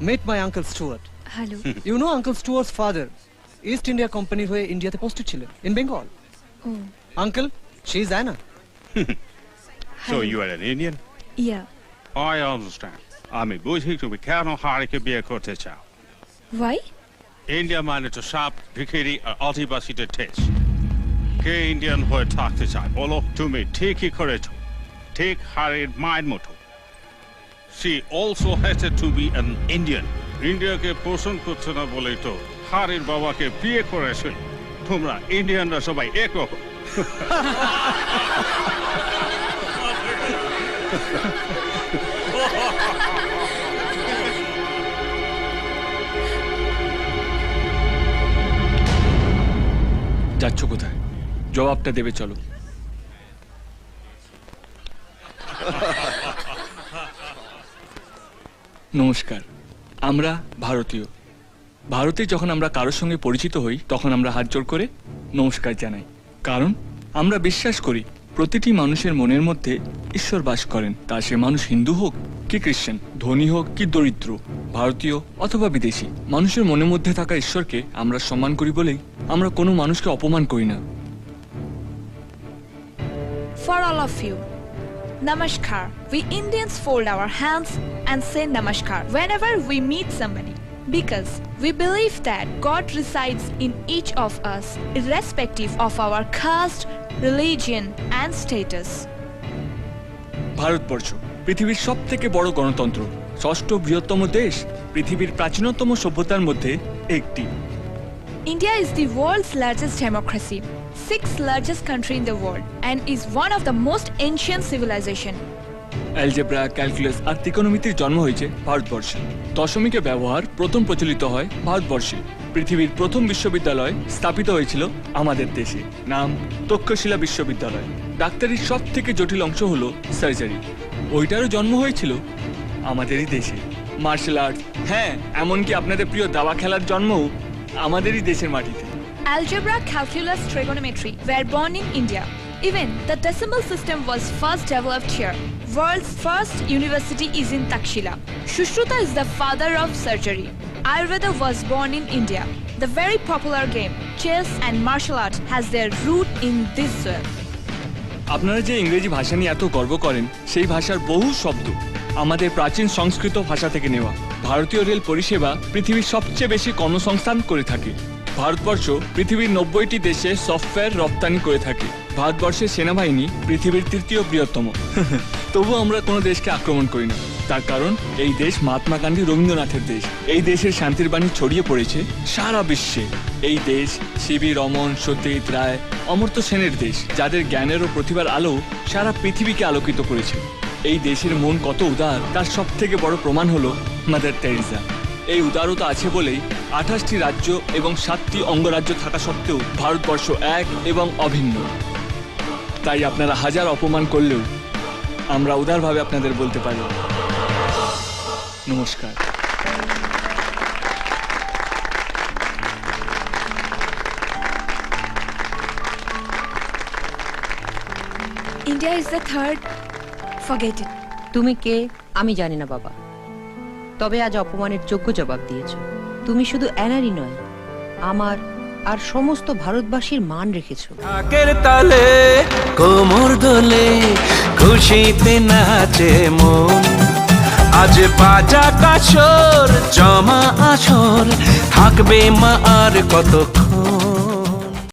Meet my uncle Stuart. Hello You know Uncle Stuart's father, East India Company হয়ে ইন্ডিয়াতে posted ছিলেন in Bengal uncle she is আয়না So you are an Indian? Yeah I understand. আমি বুঝি তুমি কেন হারিকে বিয়ে করতে চাও? ওয়াই ইন্ডিয়া মানে তো সাপ ভিখিরি আর আদিবাসীদের দেশ। কে ইন্ডিয়ান হয়ে থাকতে চায় বলো? তুমি ঠিকই করেছ। ঠিক হারির মায়ের মতো। She also has to be an Indian ইন্ডিয়াকে পোষণ করছে না বলেই তো হারির বাবাকে বিয়ে করেছে তোমরা ইন্ডিয়ানরা সবাই একরকম যাচ্ছ কোথায়? জবাবটা দেবে, চলো। নমস্কার। আমরা ভারতীয়। ভারতে যখন আমরা কারোর সঙ্গে পরিচিত হই তখন আমরা হাত জোড় করে নমস্কার জানাই। কারণ আমরা বিশ্বাস করি প্রতিটি মানুষের মনের মধ্যে ঈশ্বর বাস করেন। তা সে মানুষ হিন্দু হোক কি খ্রিস্টান ধনী হোক কি দরিদ্র ভারতীয় অথবা বিদেশি মানুষের মনের মধ্যে থাকা ঈশ্বরকে আমরা সম্মান করি বলেই আমরা কোনো মানুষকে অপমান করি না। For all of you, Namaskar. We Indians fold our hands and say Namaskar whenever we meet somebody because we believe that God resides in each of us, irrespective of our caste, religion, and status. Bharatvarsha পৃথিবীর সব থেকে বড় গণতন্ত্র ষষ্ঠ বৃহত্তম দেশ পৃথিবীর প্রাচীনতম সভ্যতার মধ্যে একটি India is the world's largest democracy, sixth largest country in the world, and is one of the most ancient civilization. Algebra calculus আর ত্রিকোণমিতির জন্ম হয়েছে ভারতবর্ষে। দশমিকের ব্যবহার প্রথম প্রচলিত হয় ভারতবর্ষে। পৃথিবীর প্রথম বিশ্ববিদ্যালয় স্থাপিত হয়েছিল আমাদের দেশে। নাম তক্ষশিলা বিশ্ববিদ্যালয়। ডাক্তারির সব থেকে জটিল অংশ হলো সার্জারি ওইটারও জন্ম হয়েছিল আমাদেরই দেশে। মার্শাল আর্ট হ্যাঁ এমনকি আপনাদের প্রিয় দাবা খেলার জন্মও আমাদেরই দেশের মাটিতে। Algebra, calculus, trigonometry were born in India. Even the decimal system was first developed here. World's first university is in Takshila. Shushruta is the father of surgery. Ayurveda was born in India. The very popular game, chess and martial art has their root in this soil. আপনারা যে ইংরেজি ভাষা নিয়ে এত গর্ব করেন সেই ভাষার বহু শব্দ আমাদের প্রাচীন সংস্কৃত ভাষা থেকে নেওয়া ভারতীয় রেল পরিষেবা পৃথিবীর সবচেয়ে বেশি কর্মসংস্থান করে থাকে ভারতবর্ষ পৃথিবীর নব্বইটি দেশে সফটওয়্যার রপ্তানি করে থাকে। ভারতবর্ষের সেনাবাহিনী পৃথিবীর তৃতীয় বৃহত্তম। তবু আমরা কোনো দেশকে আক্রমণ করি না। তার কারণ, এই দেশ মহাত্মা গান্ধী রবীন্দ্রনাথের দেশ। এই দেশের শান্তির বাণী ছড়িয়ে পড়েছে সারা বিশ্বে। এই দেশ শিবি রমন সত্যজিৎ রায়, অমর্ত্য সেনের দেশ, যাদের জ্ঞানের ও প্রতিভার আলো সারা পৃথিবীকে আলোকিত করেছে। এই দেশের মন কত উদার, তার সব থেকে বড় প্রমাণ হলো মাদার টেরিজা এই উদারতা আছে বলেই আঠাশটি রাজ্য এবং সাতটি অঙ্গরাজ্য থাকা সত্ত্বেও ভারতবর্ষ এক এবং অভিন্ন তাই আপনারা হাজার অপমান করলেও আমরা উদারভাবে আপনাদের বলতে পারি নমস্কার India is the third. Forget it. তুমি কে আমি জানি না বাবা তবে আজ অপমানের যোগ্য জবাব দিয়েছ। তুমি শুধু এনারই নয়, আমার আর সমস্ত ভারতবাসীর মান রেখেছ। তালে, কোমর দোলে, খুশিতে নাচে মন। আজ বাজা কাছর জমা আসর, থাকবে মা আর কতক্ষণ?